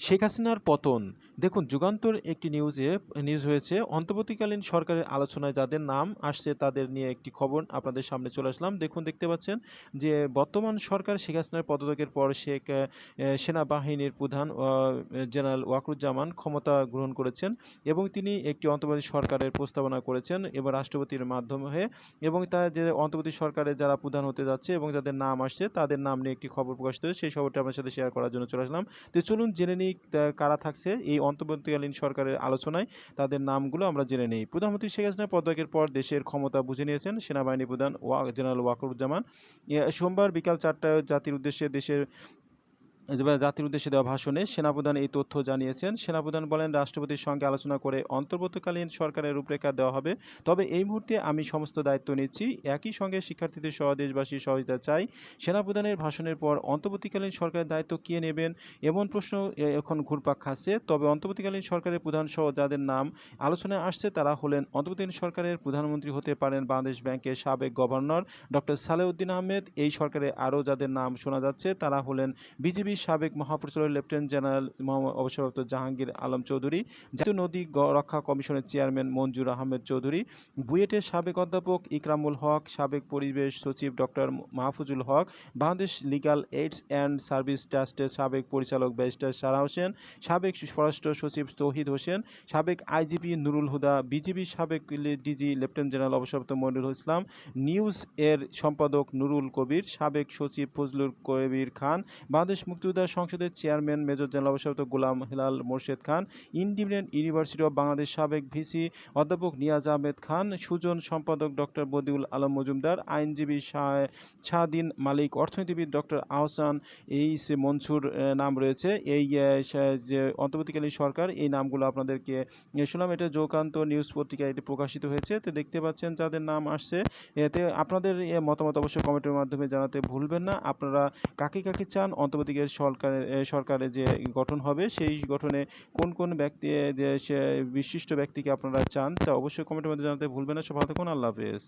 শেখ হাসিনার পতন। দেখুন, যুগান্তর একটি নিউজে নিউজ হয়েছে, অন্তর্বর্তীকালীন সরকারের আলোচনায় যাদের নাম আসছে তাদের নিয়ে একটি খবর আপনাদের সামনে চলে আসলাম। দেখুন, দেখতে পাচ্ছেন যে বর্তমান সরকার শেখ হাসিনার পদত্যাগের পর শেখ সেনাবাহিনীর প্রধান জেনারেল ওয়াকরুজ্জামান ক্ষমতা গ্রহণ করেছেন এবং তিনি একটি অন্তর্বর্তী সরকারের প্রস্তাবনা করেছেন এবং রাষ্ট্রপতির মাধ্যমে এবং তার যে অন্তর্বর্তী সরকারের যারা প্রধান হতে যাচ্ছে এবং যাদের নাম আসছে তাদের নাম নিয়ে একটি খবর প্রকাশিত হয়েছে। সেই খবরটা আপনার সাথে শেয়ার করার জন্য চলে আসলাম। তো চলুন জেনে নিই তা কারা থাকছে এই অন্তর্বর্তীকালীন সরকারের আলোচনায় তাদের নামগুলো আমরা জেনে নিই। প্রধানমন্ত্রী শেখ হাসিনা পদত্যাগের পর দেশের ক্ষমতা বুঝে নিয়েছেন সেনাবাহিনী প্রধান ওয়া, জেনারেল ওয়াকরুজ্জামান। সোমবার বিকাল চারটায় জাতির উদ্দেশ্যে দেশের জাতির উদ্দেশ্যে দেওয়া ভাষণে সেনাপ্রধান এই তথ্য জানিয়েছেন। সেনাপ্রধান বলেন, রাষ্ট্রপতির সঙ্গে আলোচনা করে অন্তর্বর্তীকালীন সরকারের রূপরেখা দেওয়া হবে। তবে এই মুহূর্তে আমি সমস্ত দায়িত্ব নিচ্ছি। একই সঙ্গে শিক্ষার্থীদের সহ দেশবাসীর সহযোগিতা চাই। সেনাপ্রধানের ভাষণের পর অন্তর্বর্তীকালীন সরকারের দায়িত্ব কে নেবেন? এমন প্রশ্ন এখন ঘুরপাক খাচ্ছে। তবে অন্তর্বর্তীকালীন সরকারের প্রধান সহ যাদের নাম আলোচনায় আসছে, তারা হলেন অন্তর্বর্তীকালীন সরকারের প্রধানমন্ত্রী হতে পারেন বাংলাদেশ ব্যাংকের সাবেক গভর্নর ডক্টর সালেউদ্দিন আহমেদ। এই সরকারে আরও যাদের নাম শোনা যাচ্ছে, তারা হলেন বিজেপির সাবেক মহাপরিচালক লেফটেন্যান্ট জেনারেল অবসরপ্রাপ্ত জাহাঙ্গীর আলম চৌধুরী, জাতীয় নদী রক্ষা কমিশনের চেয়ারম্যান মঞ্জুর আহমেদ চৌধুরী, বুয়েটের সাবেক অধ্যাপক ইকরামুল হক, সাবেক পরিবেশ সচিব doctor Mahfuzul Haque, Bangladesh legal aids and service ট্রাস্টের সাবেক পরিচালক ব্যারিস্টার সারা হোসেন, সাবেক স্বরাষ্ট্র সচিব তৌহিদ হোসেন, সাবেক আইজিপি নুরুল হুদা, বিজিবি সাবেক ডিজি লেফটেন্যান্ট জেনারেল অবসরপ্রাপ্ত মনিরুল ইসলাম, নিউজ এর সম্পাদক নুরুল কবির, সাবেক সচিব ফজলুল কবির খান, বাংলাদেশ মুক্তিযোদ্ধা সংসদের চেয়ারম্যান, মেজর জেনারেল অবসরপ্রাপ্ত Golam Hilal Morshed Khan, independent university of Bangladesh সাবেক ভিসি অধ্যাপক নিয়াজ আহমেদ খান, সুজন সম্পাদক ডক্টর বদিউল আলম মজুমদার, আইনজীবী শাহ- শাহদিন মালিক, অর্থনীতিবিদ ডক্টর আহসান এইস মনসুর নাম রয়েছে। এই যে অন্তর্বর্তীকালীন সরকার, এই নামগুলো আপনাদেরকে শুনলাম। এটা যৌকান্ত নিউজ পত্রিকায় এটি প্রকাশিত হয়েছে। তো দেখতে পাচ্ছেন যাদের নাম আসছে, এতে আপনাদের মতামত অবশ্যই কমেন্টের মাধ্যমে জানাতে ভুলবেন না। আপনারা কাকে কাকে চান, অন্তর্বর্তীকালীন সরকারের সরকারের যে গঠন হবে, সেই গঠনে কোন কোন ব্যক্তি বিশিষ্ট ব্যক্তিকে আপনারা চান তা অবশ্যই কমেন্টের মধ্যে জানাতে ভুলবেন না। সব ভালো থাকুন। আল্লাহ হাফেজ।